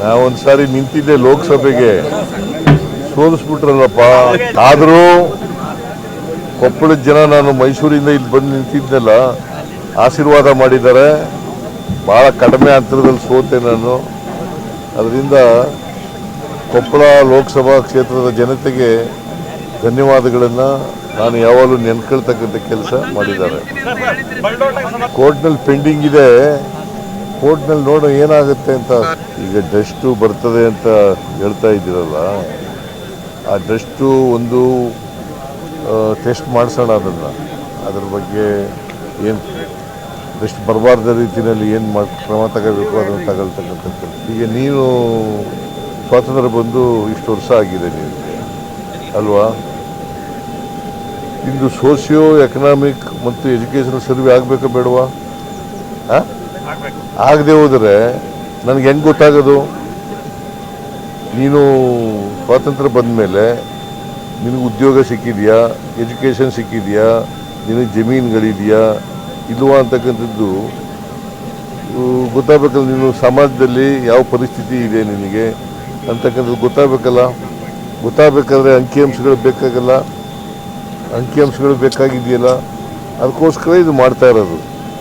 ನಾ ಒಂದ್ಸಾರಿ ನಿಂತಿದ್ದೆ ಲೋಕಸಭೆಗೆ. ಸೋಲಿಸ್ಬಿಟ್ರಲ್ಲಪ್ಪ. ಆದರೂ ಕೊಪ್ಪಳದ ಜನ ನಾನು ಮೈಸೂರಿಂದ ಇಲ್ಲಿ ಬಂದು ನಿಂತಿದ್ದೆಲ್ಲ ಆಶೀರ್ವಾದ ಮಾಡಿದ್ದಾರೆ. ಭಾಳ ಕಡಿಮೆ ಅಂತರದಲ್ಲಿ ಸೋತೆ ನಾನು. ಅದರಿಂದ ಕೊಪ್ಪಳ ಲೋಕಸಭಾ ಕ್ಷೇತ್ರದ ಜನತೆಗೆ ಧನ್ಯವಾದಗಳನ್ನು ನಾನು ಯಾವಾಗಲೂ ನೆನ್ಕೊಳ್ತಕ್ಕಂಥ ಕೆಲಸ ಮಾಡಿದ್ದಾರೆ. ಕೋರ್ಟ್ನಲ್ಲಿ ಪೆಂಡಿಂಗ್ ಇದೆ. ಕೋರ್ಟ್ನಲ್ಲಿ ನೋಡೋ ಏನಾಗುತ್ತೆ ಅಂತ ಈಗ ಡಸ್ಟ್ ಬರ್ತದೆ ಅಂತ ಹೇಳ್ತಾ ಇದ್ದೀರಲ್ಲ ಆ ಡಸ್ಟು ಒಂದು ಟೆಸ್ಟ್ ಮಾಡಿಸೋಣ ಅದನ್ನು. ಅದ್ರ ಬಗ್ಗೆ ಏನು ಡಸ್ಟ್ ಬರಬಾರ್ದ ರೀತಿಯಲ್ಲಿ ಏನು ಮಾಡಿ ಕ್ರಮ ತಗೋಬೇಕು ಅದನ್ನು ತಗೊಳ್ತಕ್ಕಂಥದ್ದು. ಈಗ ನೀನು ಸ್ವಾತಂತ್ರ್ಯ ಬಂದು ಇಷ್ಟು ವರ್ಷ ಆಗಿದೆ ನೀವು ಅಲ್ವಾ? ಇಂದು ಸೋಷಿಯೋ ಎಕನಾಮಿಕ್ ಮತ್ತು ಎಜುಕೇಷನ್ ಸರ್ವೆ ಆಗಬೇಕಾ ಬೇಡವಾ? ಹಾಂ ಆಗದೆ ಹೋದರೆ ನನಗೆ ಹೆಂಗೆ ಗೊತ್ತಾಗೋದು? ನೀನು ಸ್ವಾತಂತ್ರ್ಯ ಬಂದ ಮೇಲೆ ನಿನಗೆ ಉದ್ಯೋಗ ಸಿಕ್ಕಿದೆಯಾ? ಎಜುಕೇಷನ್ ಸಿಕ್ಕಿದೆಯಾ? ನಿನಗೆ ಜಮೀನುಗಳಿದೆಯಾ? ಇಲ್ವಾ ಅಂತಕ್ಕಂಥದ್ದು ಗೊತ್ತಾಗಬೇಕಲ್ಲ ನೀನು ಸಮಾಜದಲ್ಲಿ ಯಾವ ಪರಿಸ್ಥಿತಿ ಇದೆ ನಿನಗೆ ಅಂತಕ್ಕಂಥದ್ದು ಗೊತ್ತಾಗಬೇಕಲ್ಲ? ಗೊತ್ತಾಗಬೇಕಾದ್ರೆ ಅಂಕಿಅಂಶಗಳು ಬೇಕಾಗಲ್ಲ? ಅಂಕಿಅಂಶಗಳು ಬೇಕಾಗಿದೆಯಲ್ಲ? ಅದಕ್ಕೋಸ್ಕರ ಇದು ಮಾಡ್ತಾ ಇರೋದು.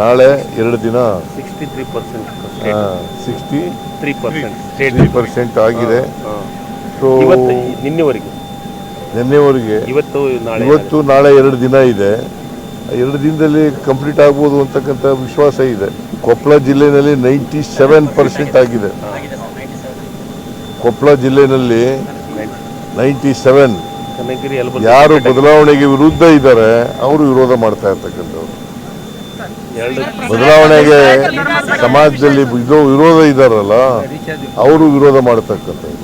ನಾಳೆ ಎರಡು ದಿನ sixty three percent sixty three percent. Three percent ಆಗಿದೆ. ಸೊ ಇವತ್ತು ನಿನ್ನೆವರೆಗೆ? ನಿನ್ನೆವರೆಗೆ. ಇವತ್ತು ನಾಳೆ ಇವತ್ತು ನಾಳೆ ಎರಡು ದಿನ ಇದೆ. ಎರಡು ದಿನದಲ್ಲಿ ಕಂಪ್ಲೀಟ್ ಆಗ್ಬೋದು ಅಂತಕ್ಕಂಥ ವಿಶ್ವಾಸ ಇದೆ. ಕೊಪ್ಪಳ ಜಿಲ್ಲೆಯಲ್ಲಿ ನೈಂಟಿ ಸೆವೆನ್ ಪರ್ಸೆಂಟ್ ಆಗಿದೆ. ಕೊಪ್ಪಳ ಜಿಲ್ಲೆಯಲ್ಲಿ ನೈಂಟಿ ಸೆವೆನ್ ಯಾರು ಬದಲಾವಣೆಗೆ ವಿರುದ್ಧ ಇದ್ದಾರೆ ಅವರು ವಿರೋಧ ಮಾಡ್ತಾ ಇರ್ತಕ್ಕಂಥವ್ರು. ಬದಲಾವಣೆಗೆ ಸಮಾಜದಲ್ಲಿ ಇದು ವಿರೋಧ ಇದ್ದಾರಲ್ಲ ಅವರು ವಿರೋಧ ಮಾಡ್ತಕ್ಕಂಥದ್ದು